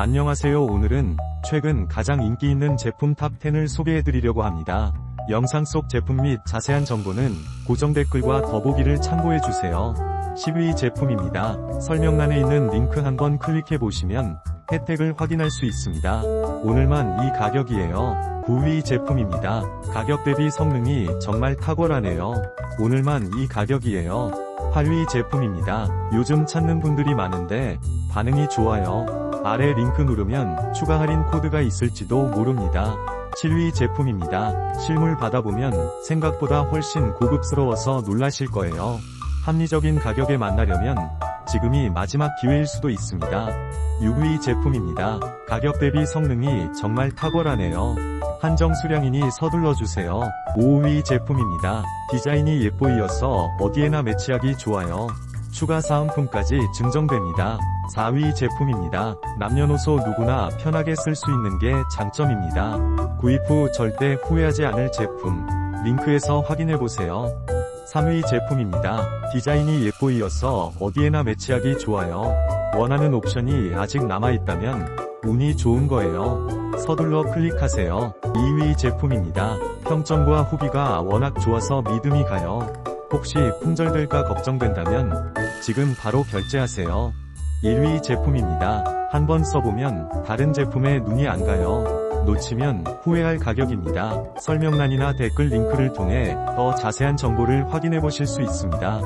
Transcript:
안녕하세요 오늘은 최근 가장 인기 있는 제품 탑10을 소개해드리려고 합니다. 영상 속 제품 및 자세한 정보는 고정 댓글과 더보기를 참고해주세요. 10위 제품입니다. 설명란에 있는 링크 한번 클릭해보시면 혜택을 확인할 수 있습니다. 오늘만 이 가격이에요. 9위 제품입니다. 가격 대비 성능이 정말 탁월하네요. 오늘만 이 가격이에요. 8위 제품입니다. 요즘 찾는 분들이 많은데 반응이 좋아요. 아래 링크 누르면 추가 할인 코드가 있을지도 모릅니다. 7위 제품입니다. 실물 받아보면 생각보다 훨씬 고급스러워서 놀라실 거예요. 합리적인 가격에 만나려면 지금이 마지막 기회일 수도 있습니다. 6위 제품입니다. 가격 대비 성능이 정말 탁월하네요. 한정 수량이니 서둘러 주세요. 5위 제품입니다. 디자인이 예뻐이어서 어디에나 매치하기 좋아요. 추가 사은품까지 증정됩니다. 4위 제품입니다. 남녀노소 누구나 편하게 쓸 수 있는 게 장점입니다. 구입 후 절대 후회하지 않을 제품. 링크에서 확인해보세요. 3위 제품입니다. 디자인이 예뻐이어서 어디에나 매치하기 좋아요. 원하는 옵션이 아직 남아있다면 운이 좋은 거예요. 서둘러 클릭하세요. 2위 제품입니다. 평점과 후기가 워낙 좋아서 믿음이 가요. 혹시 품절될까 걱정된다면 지금 바로 결제하세요. 1위 제품입니다. 한번 써보면 다른 제품에 눈이 안 가요. 놓치면 후회할 가격입니다. 설명란이나 댓글 링크를 통해 더 자세한 정보를 확인해 보실 수 있습니다.